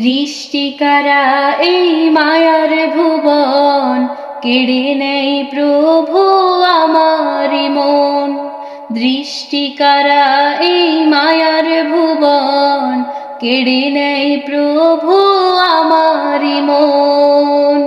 দৃষ্টিকারা এই মায়ার ভুবন, কেড়ে নেই প্রভু আমারি মন। দৃষ্টিকারা এই মায়ার ভুবন, কেড়ে নেই প্রভু আমারি মন।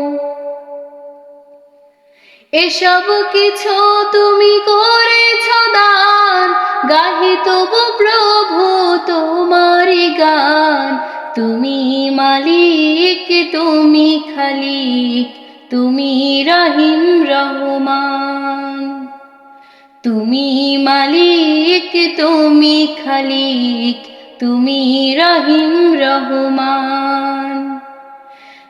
এসব কিছু তুমি করেছ দান, গাহি তবু প্রভু তোমারি গান। তুমি মালিক, তুমি খালিক, তুমি রহিম রহমান। তুমি মালিক, তুমি খালিক, তুমি রহিম রহমান।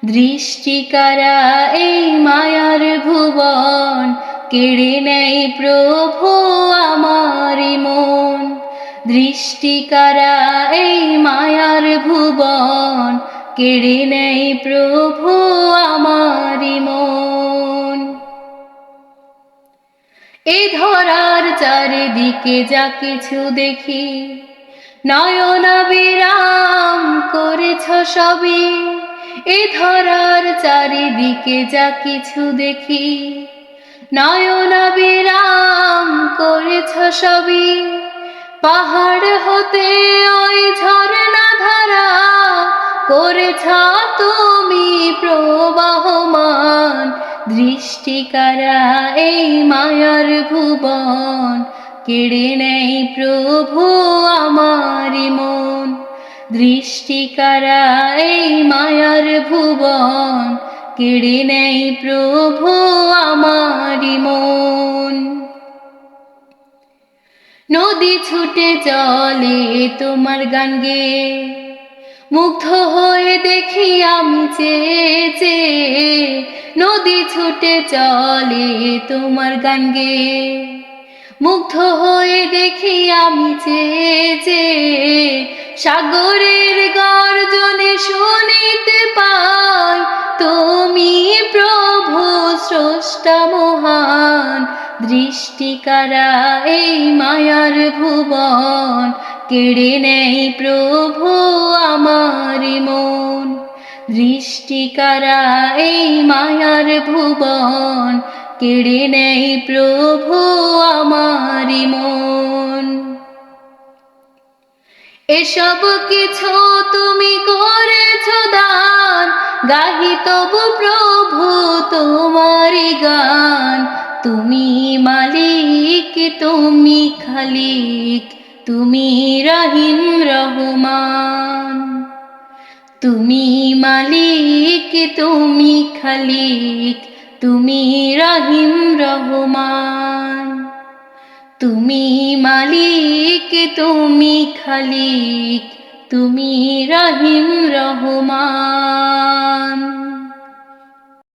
দৃষ্টিকারা এই মায়ার ভুবন, কেড়ে নেই প্রভু আমারি মন। দৃষ্টিকারা এই মায়ার ভুবন? কেড়ে নেই প্রভু আমারি মন। এ ধরার চারিদিকে যা কিছু দেখি নয়ন বিরাম করেছ সবই। এ ধরার চারিদিকে যা কিছু দেখি নয়ন বিরাম করেছ সবই। পাহাড় হতে ওই ঝরনা ধারা করেছ তুমি প্রবাহমান। দৃষ্টিকারা এই মায়ার ভুবন, কেড়ে নেই প্রভু আমারি মন। দৃষ্টিকারা এই মায়ার ভুবন, কেড়ে নেই প্রভু আমারি মন। নদী ছুটে চলে তোমার গান গে মুগ্ধ হয়ে দেখি আমি চেয়ে নদী ছুটে চলে তোমার গান গে মুগ্ধ হয়ে দেখি আমি চেয়ে সাগরের গর্জনে শুনিতে পাই, তুমি প্রভু স্রষ্টা মহান দৃষ্টিকারা এই মায়ার ভুবন, কেড়ে নেই প্রভু আমারি মন। দৃষ্টিকারা এই মায়ার ভুবন, কেড়ে নেই প্রভু আমারি মন। এসব কিছু তুমি করেছ দান, গাহি তবু প্রভু তোমারি গান। তুমি মালিক, তুমি খালিক, তুমি রহিম, রহমান। তুমি মালিক, তুমি খালিক, তুমি রহিম, রহমান। তুমি মালিক, তুমি খালিক, তুমি রহিম, রহমান।